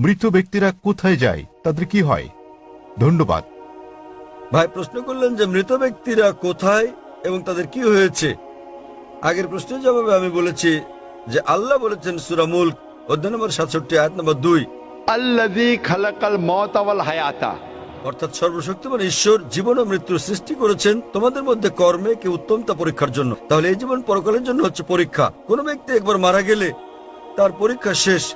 মৃত ব্যক্তিরা কোথায় যায় তাদের কি হয়? ধন্যবাদ। ভাই প্রশ্ন করলেন যে মৃত ব্যক্তিরা কোথায় এবং তাদের কি হয়েছে? আগের প্রশ্নের জবাবে আমি বলেছি যে আল্লাহ বলেছেন সুরামুল অধ্যায় নম্বর সাতষট্টি আয়াত নম্বর দুই। অর্থাৎ সর্বশক্তিমান ঈশ্বর জীবন ও সৃষ্টি করেছেন তোমাদের মধ্যে কর্মে কি পরীক্ষার জন্য। তাহলে এই জীবন পরকালের জন্য হচ্ছে পরীক্ষা। ব্যক্তি একবার মারা গেলে তার পরীক্ষা শেষ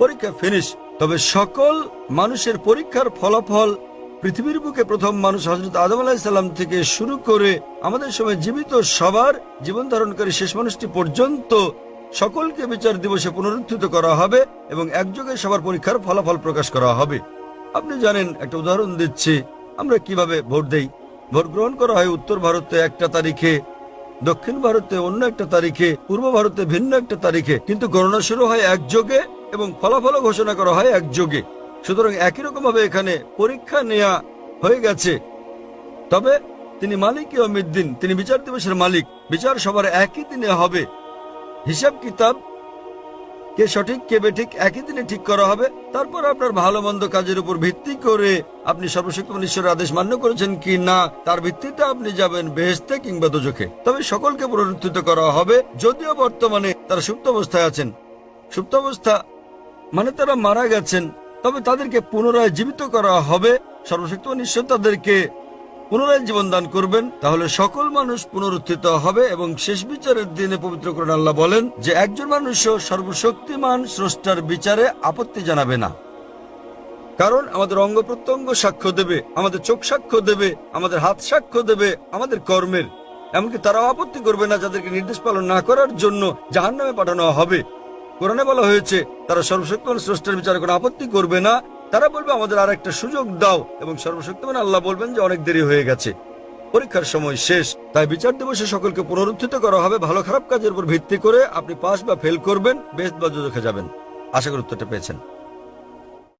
পরীক্ষা ফিনিশ তবে সকল মানুষের পরীক্ষার ফলাফল পৃথিবীর বুকে প্রথম মানুষ হজরত আদম আলাহিসাল্লাম থেকে শুরু করে আমাদের সময় জীবিত সবার জীবন ধারণকারী শেষ মানুষটি পর্যন্ত সকলকে বিচার দিবসে পুনরুত্থিত করা হবে এবং একযোগে সবার পরীক্ষার ফলাফল প্রকাশ করা হবে। আপনি জানেন, একটা উদাহরণ দিচ্ছি। আমরা কীভাবে ভোট দেই? ভোট গ্রহণ করা হয় উত্তর ভারতে একটা তারিখে, দক্ষিণ ভারতে অন্য একটা তারিখে, পূর্ব ভারতে ভিন্ন একটা তারিখে। কিন্তু গণনা শুরু হয় একযোগে এবং ফলাফল ঘোষণা করা হয় একযোগে সুতরাং একই রকম ভাবে এখানে পরীক্ষা নেওয়া হয়ে গেছে। তবে তিনি মালিক অমিদ্দিন, তিনি বিচার দিবসের মালিক, বিচার সবার একই দিনে হবে। হিসাব কিতাব, কে সঠিক, কে বেঠিক, একই দিনে ঠিক করা হবে। তারপর আপনার ভালো মন্দ কাজের উপর ভিত্তি করে আপনি সর্বশক্তিমান ঈশ্বরের আদেশ মান্য করেছেন কি না, তার ভিত্তিতে আপনি যাবেন বেহেস্তে কিংবা দোজখে। তবে সকলকে পুনরুত্থিত করা হবে, যদিও বর্তমানে তারা সুপ্ত অবস্থায় আছেন। সুপ্ত অবস্থা মানে তারা মারা গেছেন, তবে তাদেরকে পুনরায় জীবিত করা হবে। সর্বশক্তিমান নিশ্চয় তাদেরকে পুনরায় জীবন দান করবেন। তাহলে সকল মানুষ পুনরুত্থিত হবে এবং শেষ বিচারের দিনে পবিত্র করেন আল্লাহ বলেন যে, একজন মানুষও সর্বশক্তিমান স্রষ্টার বিচারে আপত্তি জানাবে না। কারণ আমাদের অঙ্গ প্রত্যঙ্গ সাক্ষ্য দেবে, আমাদের চোখ সাক্ষ্য দেবে, আমাদের হাত সাক্ষ্য দেবে, আমাদের কর্মের। এমনকি তারাও আপত্তি করবে না যাদেরকে নির্দেশ পালন না করার জন্য জাহান নামে পাঠানো হবে। কোরআনে বলা হয়েছে, তারা সর্বশক্তিমান স্রষ্টার বিচার করে আপত্তি করবে না। তারা বলবে, আমাদের আর একটা সুযোগ দাও। এবং সর্বশক্তিমান আল্লাহ বলবেন যে, অনেক দেরি হয়ে গেছে। পরীক্ষার সময় শেষ। তাই বিচার দিবসে সকলকে পুনরুত্থিত করা হবে ভালো খারাপ কাজের উপর ভিত্তি করে। আপনি পাস বা ফেল করবেন, বেস্ট বা যাবেন। আশা করি উত্তরটা পেয়েছেন।